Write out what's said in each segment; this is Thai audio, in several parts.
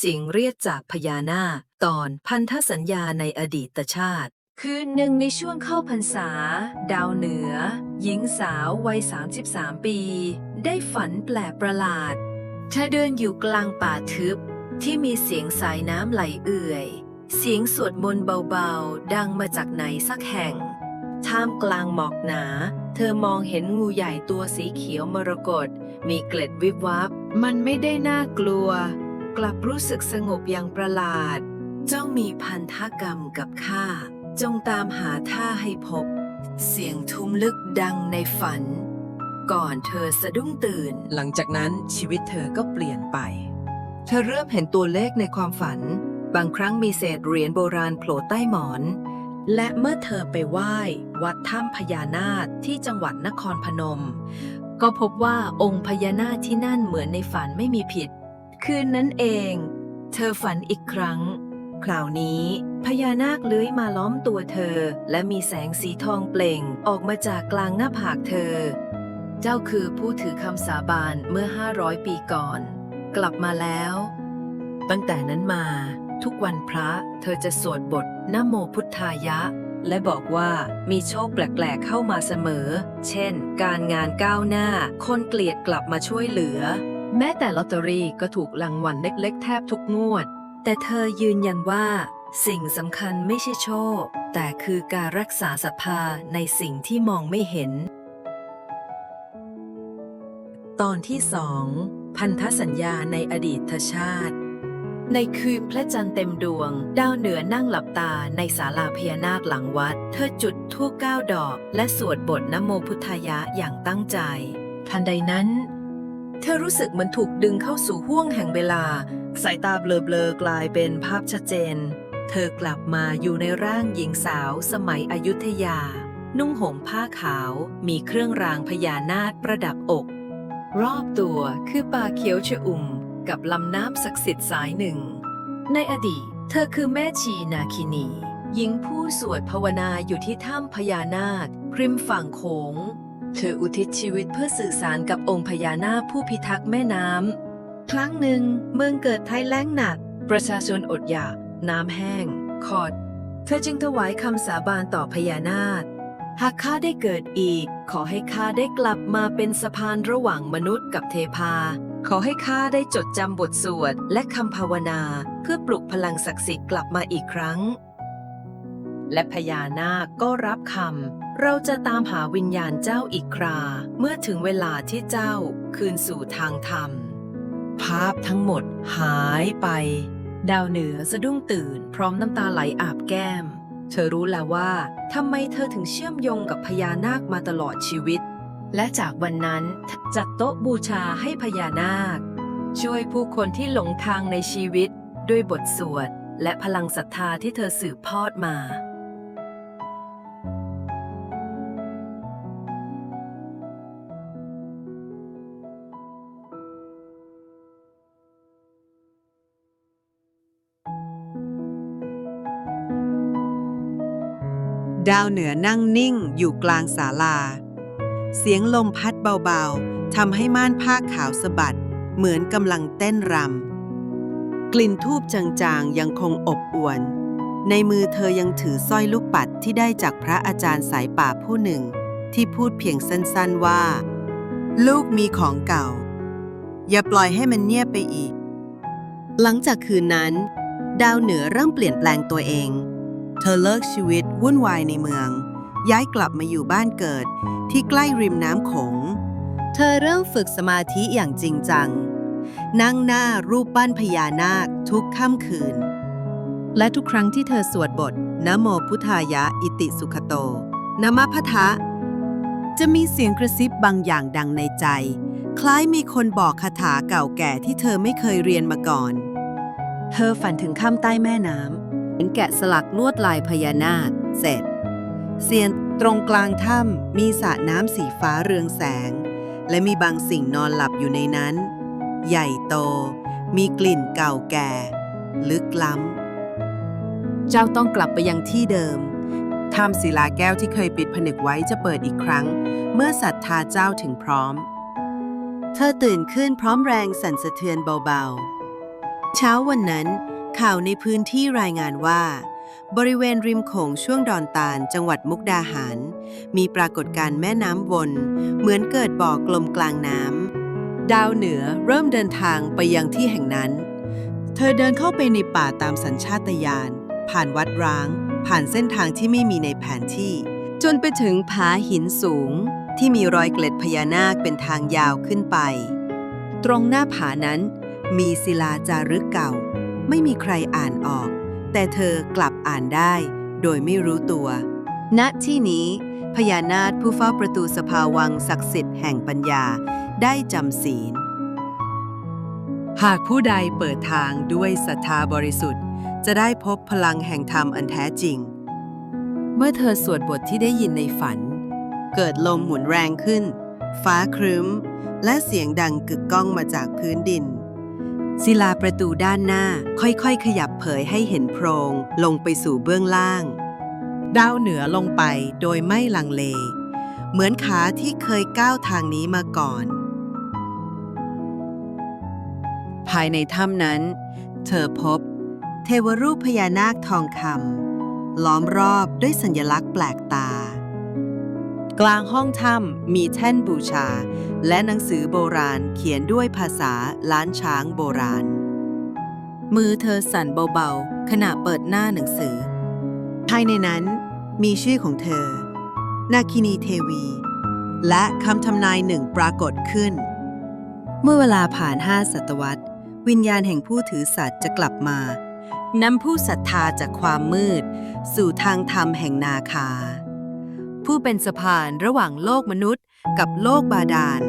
เสียงเรียกจากพญานาคตอนพันธสัญญาในอดีตชาติ คืนหนึ่งในช่วงเข้าพรรษา ดาวเหนือ หญิงสาววัย 33 ปี ได้ฝันแปลกประหลาด เธอเดินอยู่กลางป่าทึบ ที่มีเสียงสายน้ำไหลเอื่อย เสียงสวดมนต์เบาๆ ดังมาจากไหนสักแห่ง ท่ามกลางหมอกหนา เธอมองเห็นงูใหญ่ตัวสีเขียวมรกตมีเกล็ดวิบวับ มันไม่ได้น่ากลัว กลับรู้สึกสงบอย่างประหลาด เจ้ามีพันธกรรมกับข้า จงตามหาท่าให้พบ เสียงทุ้มลึกดังในฝัน ก่อนเธอสะดุ้งตื่น หลังจากนั้นชีวิตเธอก็เปลี่ยนไป เธอเริ่มเห็นตัวเลขในความฝัน บางครั้งมีเศษเหรียญโบราณโผล่ใต้หมอน และเมื่อเธอไปไหว้ วัดถ้ำพญานาคที่จังหวัดนครพนม ก็พบว่าองค์พญานาคที่นั่นเหมือนในฝันไม่มีผิด คืนนั้นเอง เธอฝันอีกครั้ง คราวนี้พญานาคเลื้อยมาล้อมตัวเธอ และมีแสงสีทองเปล่งออกมาจากกลางหน้าผากเธอ เจ้าคือผู้ถือคำสาบานเมื่อ 500 ปีก่อน กลับมาแล้ว ตั้งแต่นั้นมา ทุกวันพระเธอจะสวดบทนโมพุทธายะ และบอกว่ามีโชคแปลกๆเข้ามาเสมอ เช่น การงานก้าวหน้า คนเกลียดกลับมาช่วยเหลือ แม้แต่ลอตเตอรี่ก็ถูกรางวัลเล็กๆ แทบทุกงวด แต่เธอยืนยันว่า สิ่งสำคัญไม่ใช่โชค แต่คือการรักษาศรัทธาในสิ่งที่มองไม่เห็น ตอนที่สองพันธสัญญาในอดีตชาติ ในคืนพระจันทร์เต็มดวง ดาวเหนือนั่งหลับตาในศาลาพญานาคหลังวัด เธอจุดธูปเก้าดอก และสวดบทนโมพุทธายะอย่างตั้งใจ ทันใดนั้น เธอรู้สึกเหมือนถูกดึงเข้าสู่ห้วงแห่งเวลา สายตาเบลอๆกลายเป็นภาพชัดเจน เธอกลับมาอยู่ในร่างหญิงสาวสมัยอยุธยา นุ่งห่มผ้าขาวมีเครื่องรางพญานาคประดับอก รอบตัวคือป่าเขียวชอุ่ม กับลำน้ำศักดิ์สิทธิ์สายหนึ่ง ในอดีต เธอคือแม่ชีนาคินี หญิงผู้สวดภาวนาอยู่ที่ถ้ำพญานาคริมฝั่งโขง เธออุทิศชีวิตเพื่อสื่อสารกับองค์พญานาคผู้พิทักษ์แม่น้ำ ครั้งหนึ่งเมืองเกิดภัยแล้งหนัก ประชาชนอดอยาก น้ำแห้ง ขอด เธอจึงถวายคำสาบานต่อพญานาค หากข้าได้เกิดอีก ขอให้ข้าได้กลับมาเป็นสะพานระหว่างมนุษย์กับเทพา ขอให้ข้าได้จดจำบทสวดและคำภาวนา เพื่อปลุกพลังศักดิ์สิทธิ์กลับมาอีกครั้ง และพญานาคก็รับคำ เราจะตามหาวิญญาณเจ้าอีกครา เมื่อถึงเวลาที่เจ้าคืนสู่ทางธรรม ภาพทั้งหมดหายไป ดาวเหนือสะดุ้งตื่น พร้อมน้ำตาไหลอาบแก้ม เธอรู้แล้วว่าทำไมเธอถึงเชื่อมโยงกับพญานาคมาตลอดชีวิต และจากวันนั้นจัดโต๊ะบูชาให้พญานาค ช่วยผู้คนที่หลงทางในชีวิต ด้วยบทสวดและพลังศรัทธาที่เธอสืบทอดมา ดาวเหนือนั่งนิ่งอยู่กลางศาลา เสียงลมพัดเบาๆทำให้ม่านผ้าขาวสะบัด เหมือนกำลังเต้นรำ กลิ่นทูบจางๆ ยังคงอบอวน ในมือเธอยังถือสร้อยลูกปัดที่ได้จากพระอาจารย์สายป่าผู้หนึ่ง ที่พูดเพียงสั้นๆว่า ลูกมีของเก่า อย่าปล่อยให้มันเงียบไปอีก หลังจากคืนนั้น ดาวเหนือเริ่มเปลี่ยนแปลงตัวเอง ธอเลิกชีวิตวุ่นวายในเมือง ย้ายกลับมาอยู่บ้านเกิดที่ใกล้ริมน้ำโขง เธอเริ่มฝึกสมาธิอย่างจริงจัง นั่งหน้ารูปปั้นพญานาคทุกค่ำคืน และทุกครั้งที่เธอสวดบทนะโมพุทธายะอิติสุขโตนะมะพะทะ จะมีเสียงกระซิบบางอย่างดังในใจ คล้ายมีคนบอกคาถาเก่าแก่ที่เธอไม่เคยเรียนมาก่อน เธอฝันถึงข้ามใต้แม่น้ำ เห็นแกะสลักลวดลายพญานาคเสร็จเสียนตรงกลางถ้ำมีสระน้ำสีฟ้าเรืองแสง และมีบางสิ่งนอนหลับอยู่ในนั้น ใหญ่โต มีกลิ่นเก่าแก่ ลึกล้ำ เจ้าต้องกลับไปยังที่เดิมถ้ำศิลาแก้วที่เคยปิดผนึกไว้จะเปิดอีกครั้ง เมื่อศรัทธาเจ้าถึงพร้อม เธอตื่นขึ้นพร้อมแรงสั่นสะเทือนเบาๆ เช้าวันนั้น ข่าวในพื้นที่รายงานว่า บริเวณริมโขงช่วงดอนตาล จังหวัดมุกดาหาร มีปรากฏการณ์แม่น้ำวน เหมือนเกิดบ่อกลมกลางน้ำดาวเหนือเริ่มเดินทางไปยังที่แห่งนั้น เธอเดินเข้าไปในป่าตามสัญชาตญาณผ่านวัดร้าง ผ่านเส้นทางที่ไม่มีในแผนที่ จนไปถึงผาหินสูง ที่มีรอยเกล็ดพญานาคเป็นทางยาวขึ้นไป ตรงหน้าผานั้นมีศิลาจารึกเก่า ไม่มีใครอ่านออก แต่เธอกลับอ่านได้ โดยไม่รู้ตัว ณที่นี้ พญานาคผู้เฝ้าประตูสภาวังศักดิ์สิทธิ์แห่งปัญญาได้จำศีล หากผู้ใดเปิดทางด้วยศรัทธาบริสุทธิ์ จะได้พบพลังแห่งธรรมอันแท้จริง เมื่อเธอสวดบทที่ได้ยินในฝัน เกิดลมหมุนแรงขึ้น ฟ้าครึ้ม และเสียงดังกึกก้องมาจากพื้นดิน ศิลาประตูด้านหน้าค่อยๆ ขยับเผยให้เห็นโพรง ลงไปสู่เบื้องล่าง ดาวเหนือลงไปโดยไม่ลังเล เหมือนขาที่เคยก้าวทางนี้มาก่อน ภายในถ้ำนั้น เธอพบ เทวรูปพญานาคทองคำล้อมรอบด้วยสัญลักษณ์แปลกตา กลางห้องถ้ำมีแท่นบูชา และหนังสือโบราณเขียนด้วยภาษาล้านช้างโบราณ มือเธอสั่นเบาๆขณะเปิดหน้าหนังสือ ภายในนั้นมีชื่อของเธอ นาคินีเทวี และคำทำนายหนึ่งปรากฏขึ้น เมื่อเวลาผ่านห้าศตวรรษ วิญญาณแห่งผู้ถือสัตว์จะกลับมานำผู้ศรัทธาจากความมืด สู่ทางธรรมแห่งนาคา ผู้เป็นสะพานระหว่างโลกมนุษย์กับโลกบาดาล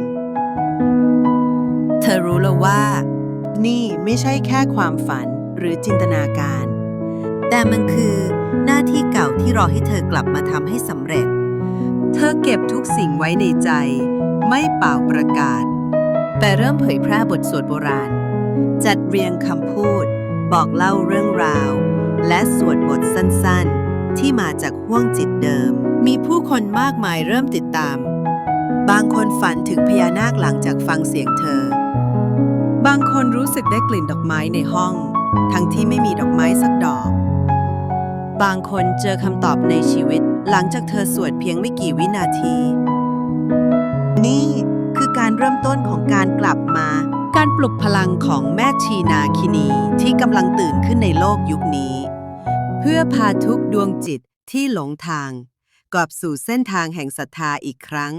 เธอรู้แล้วว่า นี่ไม่ใช่แค่ความฝันหรือจินตนาการ แต่มันคือหน้าที่เก่าที่รอให้เธอกลับมาทำให้สำเร็จ เธอเก็บทุกสิ่งไว้ในใจ ไม่เป่าประกาศ แต่เริ่มเผยแพร่บทสวดโบราณ จัดเรียงคำพูด บอกเล่าเรื่องราว และสวดบทสั้นๆ ที่มาจากห้วงจิตเดิม มีผู้คนมากมายเริ่มติดตาม บางคนฝันถึงพญานาคหลังจากฟังเสียงเธอ บางคนรู้สึกได้กลิ่นดอกไม้ในห้อง ทั้งที่ไม่มีดอกไม้สักดอก บางคนเจอคำตอบในชีวิต หลังจากเธอสวดเพียงไม่กี่วินาที นี่คือการเริ่มต้นของการกลับมา การปลุกพลังของแม่ชีนาคินีที่กำลังตื่นขึ้นในโลกยุคนี้ เพื่อพาทุกดวงจิตที่หลงทางกลับสู่เส้นทางแห่งศรัทธาอีกครั้ง